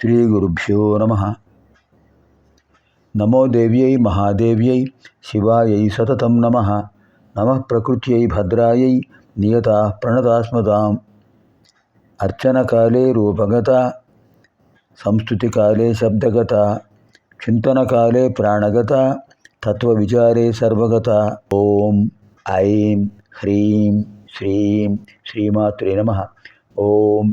श्रीगुरुभ्यो नमः। नमो देव्यै महादेव्यै शिवायै सततं नमः। नमः प्रकृत्यै भद्रायै नियता प्रणतास्मताम् अर्चनकाले रूपगता, संस्तुतिकाले शब्दगता, चिन्तनकाले प्राणगता, तत्त्वविचारे सर्वगता। ॐ ऐं ह्रीं श्रीं श्रीमात्रे नमः। ॐ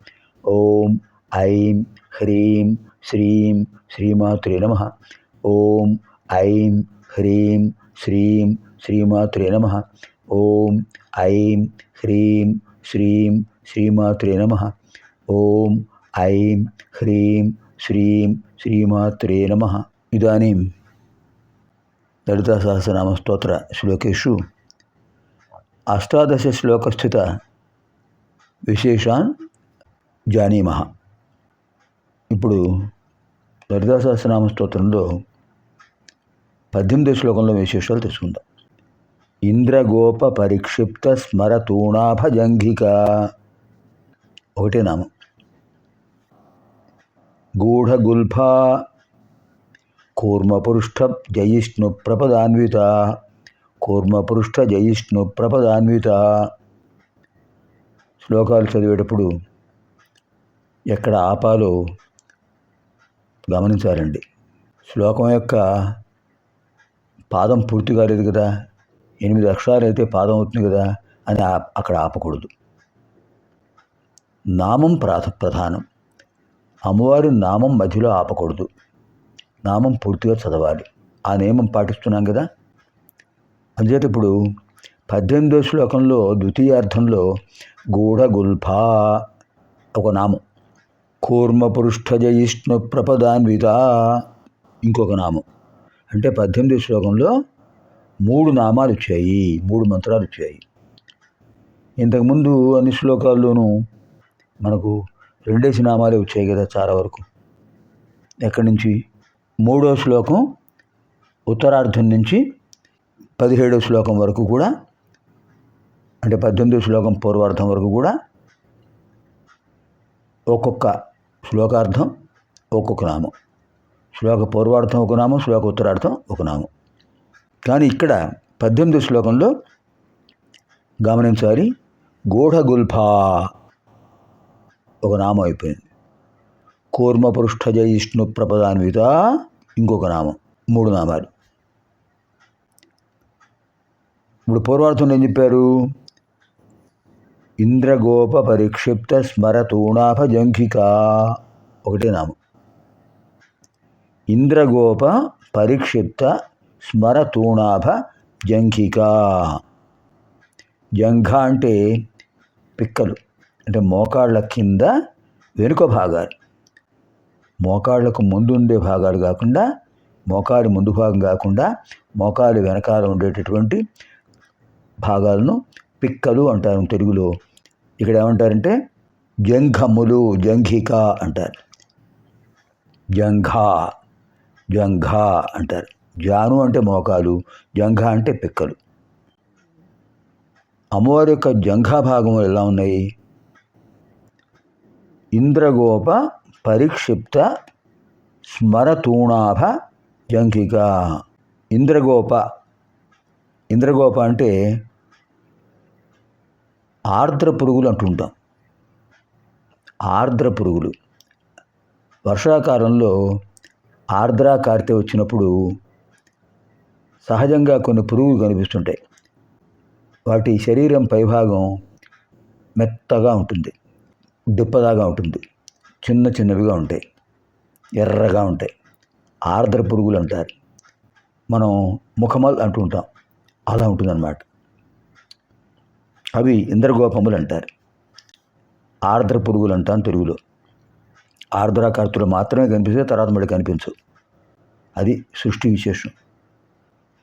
ఓం ఐం హ్రీం శ్రీం శ్రీమాత్రే నమ. ఓం ఐం హ్రీం శ్రీం శ్రీమాత్రే నమ. ఓం ఐం హ్రీం శ్రీం శ్రీమాత్రే నమ. ఓం ఐం హ్రీం శ్రీం శ్రీమాత్రే నమ. ఇదానీం ఇదాनीं లలితాసహస్రనామస్తోత్ర శ్లోకేషు. అష్టాదశ శ్లోకస్థిత విశేషాన్ జానీమహ. ఇప్పుడు లలితా సహస్రనామ స్తోత్రంలో పద్దెనిమిది శ్లోకంలో విశేషాలు తెలుసుకుందాం. ఇంద్రగోప పరిక్షిప్త స్మరతూణాభజంఘిక ఒకటే నామం. గూఢగుల్ఫా కూర్మపృష్ఠ జయిష్ణు ప్రపదాన్విత. కూర్మపృష్ఠ జయిష్ణు ప్రపదాన్విత. శ్లోకాలు చదివేటప్పుడు ఎక్కడ ఆపాలో గమనించాలండి. శ్లోకం యొక్క పాదం పూర్తి కాలేదు కదా ఎనిమిది అక్షరాలు అయితే పాదం అవుతుంది కదా అని ఆ- అక్కడ ఆపకూడదు. నామం ప్రాధ ప్రధానం అమ్మవారి నామం మధ్యలో ఆపకూడదు. నామం పూర్తిగా చదవాలి. ఆ నియమం పాటిస్తున్నాం కదా. అందుచేత ఇప్పుడు పద్దెనిమిదో శ్లోకంలో ద్వితీయార్థంలో గూఢగుల్ఫా ఒక నామం. కూర్మపృష్ఠజయిష్ణు ప్రపదాన్విత. ఇంకొక నామం. అంటే పద్దెనిమిది శ్లోకంలో మూడు నామాలు వచ్చాయి మూడు మంత్రాలు వచ్చాయి ఇంతకుముందు అన్ని శ్లోకాల్లోనూ మనకు రెండేసి నామాలే వచ్చాయి కదా చాలా వరకు. ఎక్కడి నుంచి? మూడో శ్లోకం ఉత్తరార్ధం నుంచి పదిహేడో శ్లోకం వరకు కూడా అంటే పద్దెనిమిదో శ్లోకం పూర్వార్థం వరకు కూడా ఒక్కొక్క శ్లోకార్థం ఒక్కొక్క నామం. శ్లోక పూర్వార్థం ఒక నామం శ్లోక ఉత్తరార్థం ఒక నామం. కానీ ఇక్కడ పద్దెనిమిది శ్లోకంలో గమనించాలి గూఢగుల్ఫా ఒక నామం అయిపోయింది. కూర్మపృష్ఠజయిష్ణు ప్రపదాన్విత ఇంకొక నామం మూడు నామాలు. ఇప్పుడు పూర్వార్థంలో ఏం చెప్పారు? ఇంద్రగోప పరిక్షిప్త స్మరతూణాభ జంఘిక ఒకటే నామం. ఇంద్రగోప పరిక్షిప్త స్మరతూణాభ జంఘిక జంఘ అంటే పిక్కలు. అంటే మోకాళ్ళ కింద వెనుక భాగాలు. మోకాళ్ళకు ముందు ఉండే భాగాలు కాకుండా మోకాడి ముందు భాగం కాకుండా మోకాడి వెనకాల ఉండేటటువంటి భాగాలను పిక్కలు అంటారు తెలుగులో. ఇక్కడ ఏమంటారంటే జంఘములు జంఘిక అంటారు. జంఘ జంఘ అంటారు. జాను అంటే మోకాలు జంఘ అంటే పిక్కలు. అమ్మవారి యొక్క జంఘా భాగములు ఎలా ఉన్నాయి? ఇంద్రగోప పరిక్షిప్త స్మరతూణాభ జంఘిక. ఇంద్రగోప. ఇంద్రగోప అంటే ఆర్ద్ర పురుగులు అంటుంటాం. ఆర్ద్ర పురుగులు. వర్షాకాలంలో ఆర్ద్రాకారితే వచ్చినప్పుడు సహజంగా కొన్ని పురుగులు కనిపిస్తుంటాయి. వాటి శరీరం పైభాగం మెత్తగా ఉంటుంది. దుప్పదాగా ఉంటుంది. చిన్న చిన్నవిగా ఉంటాయి. ఎర్రగా ఉంటాయి. ఆర్ద్ర పురుగులు అంటారు. మనం ముఖమల్ అంటుంటాం. అలా ఉంటుందన్నమాట. అవి ఇంద్రగోపములు అంటారు ఆర్ద్ర పురుగులు అంటాను తెలుగులో. ఆర్ద్రకర్తలు మాత్రమే కనిపిస్తే తర్వాత మళ్ళీ కనిపించవు అది సృష్టి విశేషం.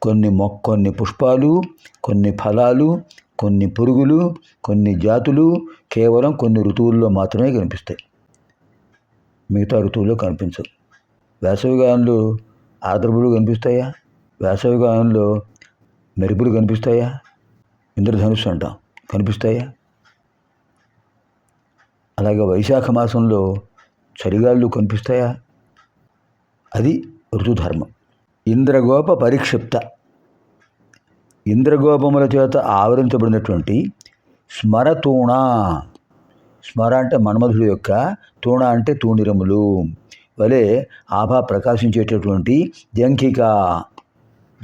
కొన్ని మొక్క కొన్ని పుష్పాలు కొన్ని ఫలాలు కొన్ని పురుగులు కొన్ని జాతులు కేవలం కొన్ని ఋతువుల్లో మాత్రమే కనిపిస్తాయి. మిగతా ఋతువుల్లో కనిపించవు. వేసవికాలంలో ఆర్ద్రపులు కనిపిస్తాయా? వేసవికాలంలో మెరుపులు కనిపిస్తాయా? ఇంద్రధనుస్సు అంటాం. కనిపిస్తాయా? అలాగే వైశాఖ మాసంలో చలిగాళ్ళు కనిపిస్తాయా? అది ఋతుధర్మం. ఇంద్రగోప పరిక్షిప్త. ఇంద్రగోపముల చేత ఆవరించబడినటువంటి స్మరతూణ స్మర అంటే మన్మధుడు యొక్క తూణ అంటే తూణిరములు వలె ఆభా ప్రకాశించేటటువంటి జంఖిక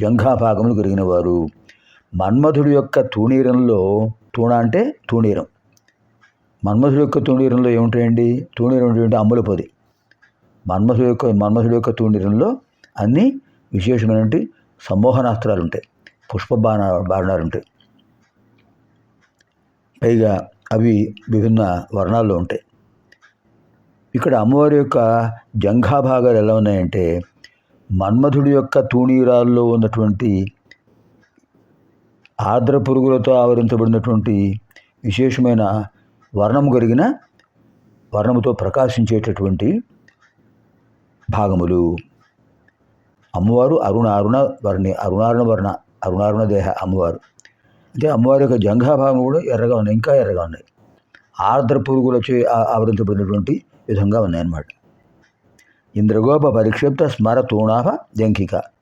జంఘాభాగములు కలిగిన వారు. మన్మధుడు యొక్క తూణీరంలో తూణ అంటే తూణీరం. మన్మసుడు యొక్క తూణీరంలో ఏముంటాయండి? తూణీరం ఏంటంటే అమ్ముల పొది. యొక్క మన్మసుడు యొక్క తూణీరంలో అన్ని విశేషమైనటువంటి సమ్మోహనాస్త్రాలు ఉంటాయి. పుష్ప బాణ బాణాలు ఉంటాయి పైగా అవి విభిన్న వర్ణాల్లో ఉంటాయి. ఇక్కడ అమ్మవారి యొక్క జంఘా భాగాలు ఎలా ఉన్నాయంటే మన్మధుడి యొక్క తూణీరాల్లో ఉన్నటువంటి ఆర్ద్ర పురుగులతో ఆవరించబడినటువంటి విశేషమైన వర్ణము కలిగిన వర్ణముతో ప్రకాశించేటటువంటి భాగములు. అమ్మవారు అరుణ అరుణ వర్ణి అరుణారుణ వర్ణ అరుణారుణ దేహ అమ్మవారు. అంటే అమ్మవారి యొక్క జంఘాభాగం కూడా ఎర్రగా ఉన్నాయి ఇంకా ఎర్రగా ఉన్నాయి. ఆర్ద్ర పురుగులచే ఆవరించబడినటువంటి విధంగా ఉన్నాయన్నమాట. ఇంద్రగోప పరిక్షిప్త స్మర తూణాభ జంకిక.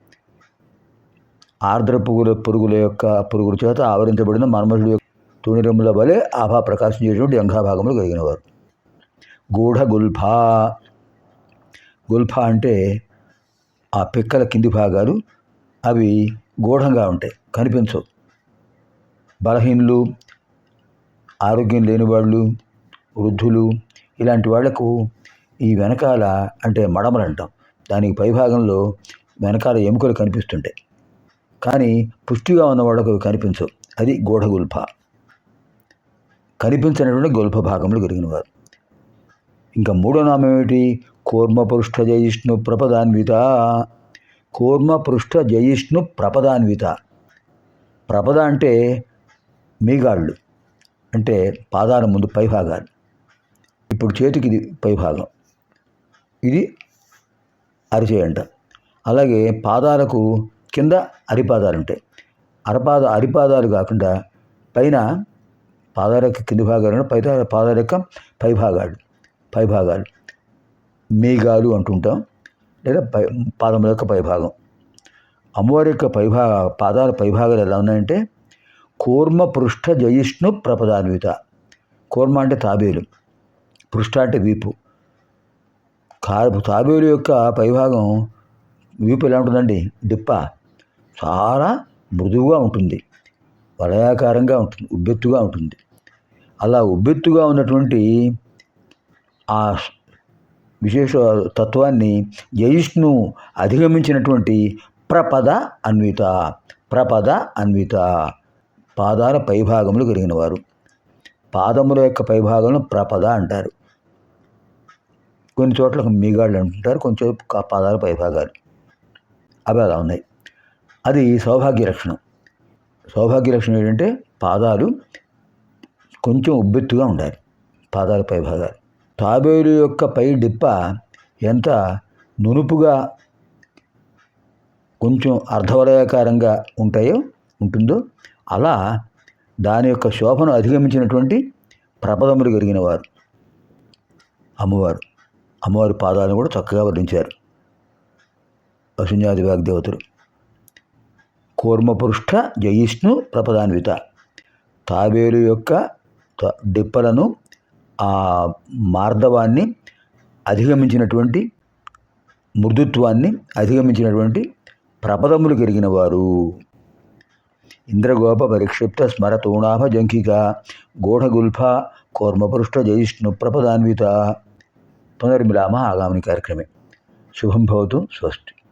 ఆర్ద్ర పురుగుల పురుగుల యొక్క పురుగుల చేత ఆవరించబడిన మన్మధుడు యొక్క తూణిరముల వలె ఆభా ప్రకాశించేటువంటి జంఘాభాగములు కలిగిన కలిగినవారు. గూఢ గుల్ఫా. గుల్ఫా అంటే ఆ పిక్కల కింది భాగాలు అవి గూఢంగా ఉంటాయి కనిపించవు. బలహీనులు ఆరోగ్యం లేని వాళ్ళు వృద్ధులు ఇలాంటి వాళ్ళకు ఈ వెనకాల అంటే మడమలు అంటాం. దానికి పైభాగంలో వెనకాల ఎముకలు కనిపిస్తుంటాయి. కానీ పుష్టిగా ఉన్నవాళ్ళకు కనిపించవు. అది గూఢగుల్ఫ కనిపించినటువంటి గొల్ఫ భాగములు కలిగినవారు. ఇంకా మూడో నామం ఏమిటి? కూర్మపృష్ఠ జయిష్ణు ప్రపదాన్విత. కూర్మ పృష్ఠ జయిష్ణు ప్రపదాన్విత. ప్రపద అంటే మీగాళ్ళు అంటే పాదాల ముందు పైభాగాలు ఇప్పుడు చేతికి ఇది పైభాగం ఇది అరిచేయంట. అంట అలాగే పాదాలకు కింద అరిపాదాలు ఉంటాయి. అరపాద అరిపాదాలు కాకుండా పైన పాదాల యొక్క కింది భాగాలు పై పాదాల యొక్క పై భాగాలు పై భాగాలు. మేఘాలు అంటుంటాం. లేదా పై పాదముల యొక్క పైభాగం అమ్మవారి యొక్క పైభాగ పాదాల పైభాగాలు ఎలా ఉన్నాయంటే కూర్మ పృష్ఠ జయిష్ణు ప్రపదాన్విత. కూర్మ అంటే తాబేలు. పృష్ఠ అంటే వీపు. కా తాబేలు యొక్క పైభాగం వీపు ఎలా ఉంటుందండి? డిప్ప. చాలా మృదువుగా ఉంటుంది. వలయాకారంగా ఉంటుంది. ఉబ్బెత్తుగా ఉంటుంది. అలా ఉబ్బెత్తుగా ఉన్నటువంటి ఆ విశేష తత్వాన్ని జయిష్ణు అధిగమించినటువంటి ప్రపద అన్విత ప్రపద అన్విత పాదాల పైభాగములు కలిగిన వారు పాదముల యొక్క పైభాగములను ప్రపద అంటారు. కొన్ని చోట్ల మీగాళ్ళు అంటుంటారు కొంచెం పాదాల పైభాగాలు. అవి అలా ఉన్నాయి. అది సౌభాగ్య లక్షణం సౌభాగ్య లక్షణం ఏంటంటే పాదాలు కొంచెం ఉబ్బెత్తుగా ఉండాలి పాదాల పై భాగాలు. తాబేలు యొక్క పై డిప్ప ఎంత నునుపుగా కొంచెం అర్ధవలయాకారంగా ఉంటాయో ఉంటుందో అలా దాని యొక్క శోభను అధిగమించినటువంటి ప్రపదములు కలిగిన వారు అమ్మవారు. అమ్మవారి పాదాలను కూడా చక్కగా వర్ణించారు అశున్యాది వాగ్దేవతలు. కూర్మపృష్ఠ జయిష్ణు ప్రపదాన్విత. తాబేలు యొక్క త- డిప్పలను ఆ మార్దవాన్ని అధిగమించినటువంటి మృదుత్వాన్ని అధిగమించినటువంటి ప్రపదములు కలిగిన వారు ఇంద్రగోప పరిక్షిప్త స్మర తూణాభ జంకిక గూఢగుల్ఫ కూర్మపృష్ఠ జయిష్ణు ప్రపదాన్విత. పునర్మిలామ ఆగామిని కార్యక్రమే. శుభం భవతు స్వస్తి.